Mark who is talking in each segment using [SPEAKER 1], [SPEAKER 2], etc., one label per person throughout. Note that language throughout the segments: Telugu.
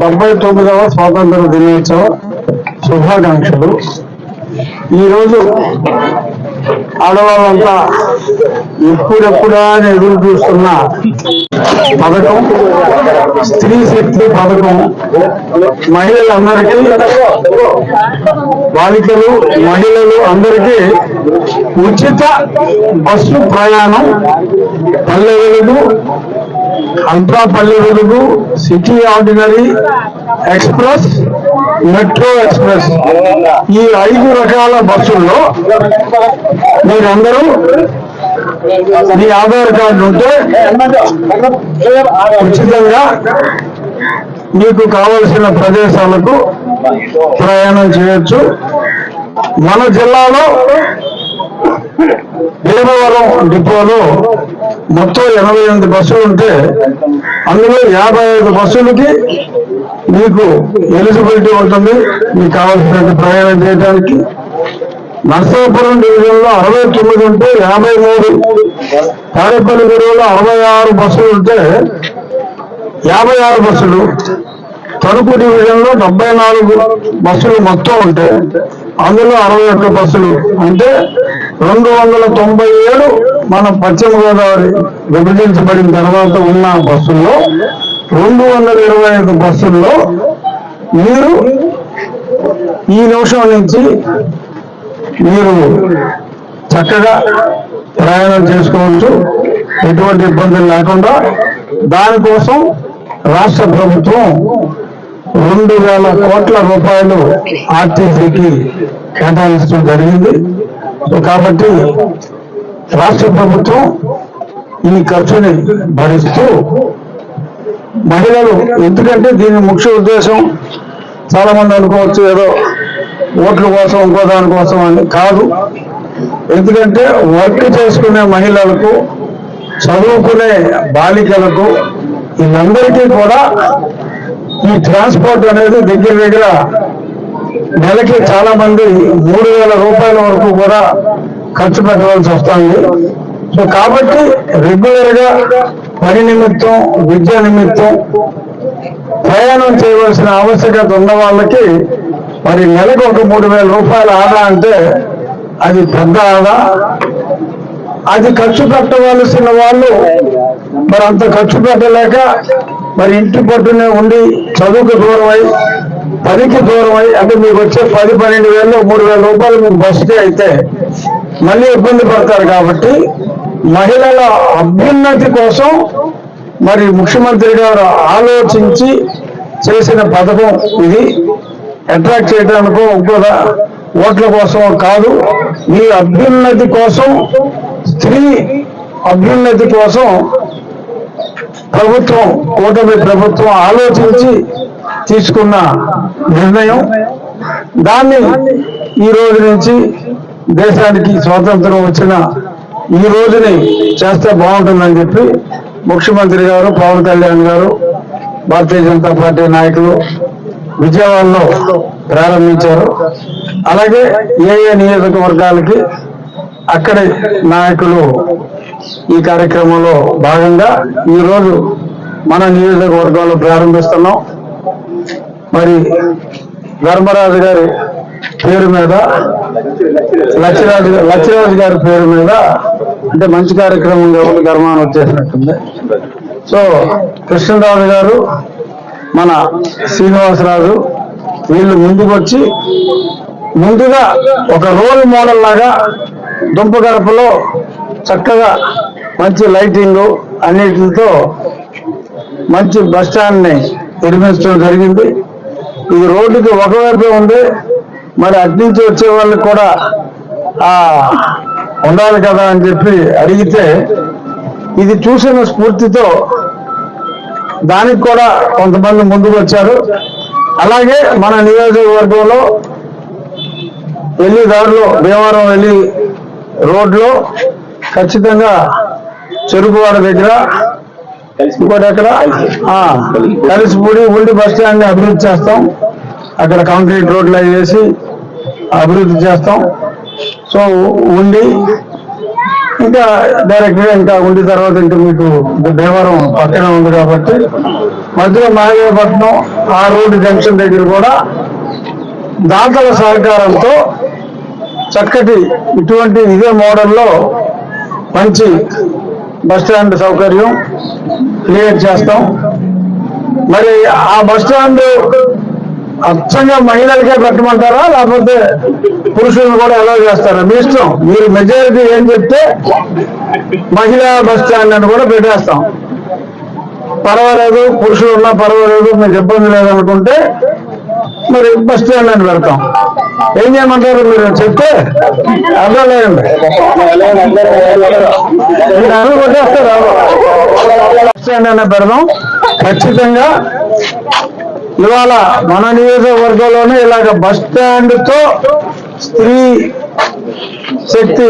[SPEAKER 1] డెబ్బై తొమ్మిదవ స్వాతంత్ర దినోత్సవ శుభాకాంక్షలు. ఈరోజు ఆడవాళ్ళంతా ఎప్పుడెప్పుడా ఎదురు చూస్తున్న పథకం స్త్రీ శక్తి పథకం మహిళలందరికీ బాలికలు మహిళలు అందరికీ ఉచిత బస్సు ప్రయాణం పల్లెలకు వెలుగు వెలుగు city ordinary express metro express. ఈ ఐదు రకాల బస్సుల్లో మీరందరూ మీ ఆధార్ కార్డు ఉంటే ఉచితంగా మీకు కావలసిన ప్రదేశాలకు ప్రయాణం చేయొచ్చు. మన జిల్లాలో భీమవరం డిపోలో మొత్తం ఎనభై ఎనిమిది బస్సులు ఉంటే అందులో యాభై ఐదు బస్సులకి మీకు ఎలిజిబిలిటీ ఉంటుంది. మీకు కావాల్సినటువంటి ప్రయాణం చేయడానికి. నర్సాపురం డివిజన్లో అరవై తొమ్మిది ఉంటే యాభై మూడు. తాడేపల్లి గురువులో అరవై ఆరు బస్సులు ఉంటే యాభై ఆరు బస్సులు. తణుకు డివిజన్లో డెబ్బై నాలుగు బస్సులు మొత్తం ఉంటే అందులో అరవై ఒక్క బస్సులు. అంటే రెండు వందల తొంభై ఏడు మన పశ్చిమ గోదావరి విభజించబడిన తర్వాత ఉన్న బస్సుల్లో రెండు వందల ఇరవై ఐదు బస్సుల్లో మీరు ఈ నిమిషం నుంచి మీరు చక్కగా ప్రయాణం చేసుకోవచ్చు. ఎటువంటి ఇబ్బందులు లేకుండా దానికోసం రాష్ట్ర ప్రభుత్వం రెండు వేల కోట్ల రూపాయలు ఆర్టీసీకి కేటాయించడం జరిగింది. కాబట్టి రాష్ట్ర ప్రభుత్వం ఈ ఖర్చుని భరిస్తూ మహిళలు ఎందుకంటే దీని ముఖ్య ఉద్దేశం చాలామంది అనుకోవచ్చు ఏదో ఓట్ల కోసం ఇంకో దానికోసం అని కాదు. ఎందుకంటే వర్క్ చేసుకునే మహిళలకు చదువుకునే బాలికలకు వీళ్ళందరికీ కూడా ఈ ట్రాన్స్పోర్ట్ అనేది దగ్గర దగ్గర నెలకి చాలా మంది మూడు వేల రూపాయల వరకు కూడా ఖర్చు పెట్టవలసి వస్తుంది. సో కాబట్టి రెగ్యులర్గా పని నిమిత్తం విద్య నిమిత్తం ప్రయాణం చేయవలసిన ఆవశ్యకత ఉన్న వాళ్ళకి మరి నెలకు ఒక మూడు వేల రూపాయల ఆదా అంటే అది పెద్ద ఆదా. అది ఖర్చు పెట్టవలసిన వాళ్ళు మరి అంత ఖర్చు పెట్టలేక మరి ఇంటి పట్టునే ఉండి చదువుకు దూరమై పనికి దూరమై అంటే మీకు వచ్చే పది పన్నెండు వేలు మూడు వేల రూపాయలు మీకు బస్సుకి అయితే మళ్ళీ ఇబ్బంది పడతారు కాబట్టి మహిళల అభ్యున్నతి కోసం మరి ముఖ్యమంత్రి గారు ఆలోచించి చేసిన పథకం ఇది. అట్రాక్ట్ చేయడానికో ఇంకో ఓట్ల కోసం కాదు. మీ అభ్యున్నతి కోసం స్త్రీ అభ్యున్నతి కోసం ప్రభుత్వం కూటమి ప్రభుత్వం ఆలోచించి తీసుకున్న నిర్ణయం. దాన్ని ఈ రోజు నుంచి దేశానికి స్వాతంత్రం వచ్చిన ఈ రోజుని చేస్తే బాగుంటుందని చెప్పి ముఖ్యమంత్రి గారు పవన్ కళ్యాణ్ గారు భారతీయ జనతా పార్టీ నాయకులు విజయవాడలో ప్రారంభించారు. అలాగే ఏ ఏ నియోజకవర్గాలకి అక్కడి నాయకులు ఈ కార్యక్రమంలో భాగంగా ఈ రోజు మన నియోజకవర్గంలో ప్రారంభిస్తున్నాం. మరి ధర్మరాజు గారి పేరు మీద లక్ష్మీరాజు లక్ష్మీరాజు గారి పేరు మీద అంటే మంచి కార్యక్రమం కాబట్టి ధర్మాన్ని వచ్చేసినట్టుంది. సో కృష్ణరాజు గారు మన శ్రీనివాసరాజు వీళ్ళు ముందుకు వచ్చి ముందుగా ఒక రోల్ మోడల్ లాగా దుంప గడపలో చక్కగా మంచి లైటింగ్ అన్నిటితో మంచి బస్ స్టాండ్ని నిర్మించడం జరిగింది. ఇది రోడ్డుకి ఒకవైపే ఉంది. మరి అటు వచ్చే వాళ్ళకి కూడా ఉండాలి కదా అని చెప్పి అడిగితే ఇది చూసిన స్ఫూర్తితో దానికి కూడా కొంతమంది ముందుకు వచ్చారు. అలాగే మన నియోజకవర్గంలో వెళ్ళి దారిలో భీమవరం వెళ్ళి రోడ్లో ఖచ్చితంగా చెరుకువాడ దగ్గర ఇంకోటి ఎక్కడ? కలిసిపూడి ఉండి బస్ స్టాండ్ అభివృద్ధి చేస్తాం. అక్కడ కాంక్రీట్ రోడ్లు అవి వేసి అభివృద్ధి చేస్తాం. సో ఉండి ఇంకా డైరెక్ట్గా ఇంకా ఉండి తర్వాత ఇంకా మీకు దేవరం పక్కన ఉంది కాబట్టి మధ్యలో మహదేవపట్నం ఆ రోడ్డు జంక్షన్ దగ్గర కూడా దాతల సహకారంతో చక్కటి ఇటువంటి ఇదే మోడల్లో మంచి బస్ స్టాండ్ సౌకర్యం క్రియేట్ చేస్తాం. మరి ఆ బస్ స్టాండ్ అచ్చంగా మహిళలకే పెట్టమంటారా? లేకపోతే పురుషులను కూడా ఎలా చేస్తారా? మీ ఇష్టం. మీరు మెజారిటీ ఏం చెప్తే మహిళా బస్ స్టాండ్ అని కూడా పెట్టేస్తాం. పర్వాలేదు పురుషులు ఉన్నా పర్వాలేదు మీకు ఇబ్బంది లేదనుకుంటే మరి బస్ స్టాండ్ అని పెడతాం. ఏం చేయమంటారు మీరు? చెప్తే అర్థం లేదండి మీరు కొట్టేస్తారు. అనే పెడదాం. ఖచ్చితంగా ఇవాళ మన నియోజకవర్గంలోనే ఇలాగ బస్ స్టాండ్తో స్త్రీ శక్తి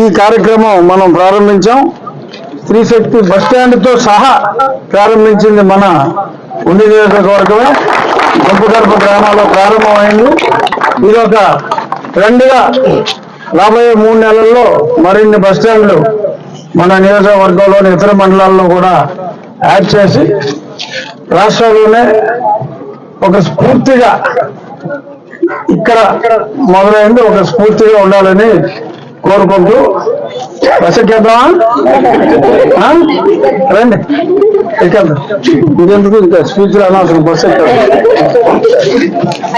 [SPEAKER 1] ఈ కార్యక్రమం మనం ప్రారంభించాం. స్త్రీ శక్తి బస్ స్టాండ్తో సహా ప్రారంభించింది మన ఉండి నియోజకవర్గమే. గుంపుగర్భ గ్రామాల్లో ప్రారంభమైంది. ఇది ఒక ట్రెండ్గా రాబోయే మూడు నెలల్లో మరిన్ని బస్ స్టాండ్లు మన నియోజకవర్గంలోని ఇతర మండలాల్లో కూడా యాడ్ చేసి రాష్ట్రంలోనే ఒక స్ఫూర్తిగా ఇక్కడ మొదలైంది ఒక స్ఫూర్తిగా ఉండాలని కోరుకుంటూ బస్ ఎక్కేద్దామా రండి. ఎందుకు ఇంకా స్పీచ్లు అనవసరం బస్సు ఎక్కడ